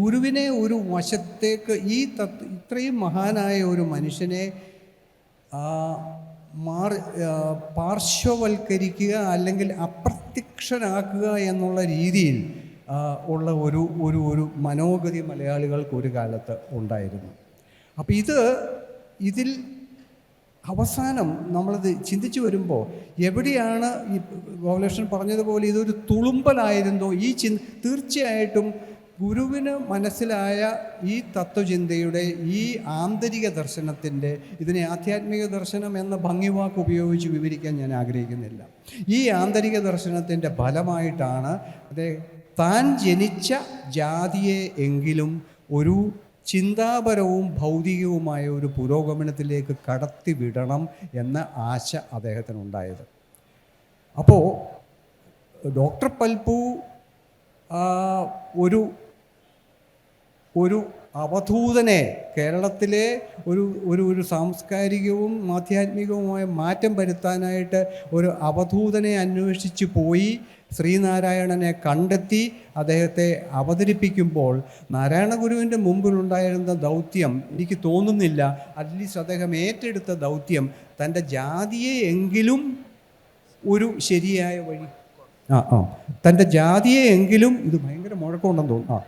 ഗുരുവിനെ ഒരു വശത്തേക്ക് ഈ തത്വ ഇത്രയും മഹാനായ ഒരു മനുഷ്യനെ മാർ പാർശ്വവൽക്കരിക്കുക അല്ലെങ്കിൽ അപ്രത്യക്ഷനാക്കുക എന്നുള്ള രീതിയിൽ ഉള്ള ഒരു ഒരു ഒരു മനോഗതി മലയാളികൾക്ക് ഒരു കാലത്ത് ഉണ്ടായിരുന്നു. അപ്പോൾ ഇത് ഇതിൽ അവസാനം നമ്മളത് ചിന്തിച്ചു വരുമ്പോൾ എവിടെയാണ് ഈ ഗോപാലകൃഷ്ണൻ പറഞ്ഞതുപോലെ ഇതൊരു തുളുമ്പലായിരുന്നോ? ഈ ചിന്ത തീർച്ചയായിട്ടും ഗുരുവിന് മനസ്സിലായ ഈ തത്വചിന്തയുടെ ഈ ആന്തരിക ദർശനത്തിന്റെ ഇതിനെ ആധ്യാത്മിക ദർശനം എന്ന ഭംഗിവാക്ക് ഉപയോഗിച്ച് വിവരിക്കാൻ ഞാൻ ആഗ്രഹിക്കുന്നില്ല. ഈ ആന്തരിക ദർശനത്തിന്റെ ഫലമായിട്ടാണ് അതെ താൻ ജനിച്ച ജാതിയെ എങ്കിലും ഒരു ചിന്താപരവും ഭൗതികവുമായ ഒരു പുരോഗമനത്തിലേക്ക് കടത്തിവിടണം എന്ന ആശ അദ്ദേഹത്തിനുണ്ടായത്. അപ്പോൾ ഡോക്ടർ പൽപു ഒരു ഒരു അവധൂതനെ കേരളത്തിലെ ഒരു ഒരു ഒരു സാംസ്കാരികവും ആധ്യാത്മികവുമായ മാറ്റം വരുത്താനായിട്ട് ഒരു അവധൂതനെ അന്വേഷിച്ച് പോയി ശ്രീനാരായണനെ കണ്ടെത്തി അദ്ദേഹത്തെ അവതരിപ്പിക്കുമ്പോൾ നാരായണ ഗുരുവിന്റെ മുമ്പിലുണ്ടായിരുന്ന ദൗത്യം എനിക്ക് തോന്നുന്നില്ല. അറ്റ്ലീസ്റ്റ് അദ്ദേഹം ഏറ്റെടുത്ത ദൗത്യം തന്റെ ജാതിയെ എങ്കിലും ഒരു ശരിയായ വഴി. ആ ആ. തന്റെ ജാതിയെ എങ്കിലും ഇത് ഭയങ്കര മുഴക്കമുണ്ടെന്ന് തോന്നുന്നു. ആ.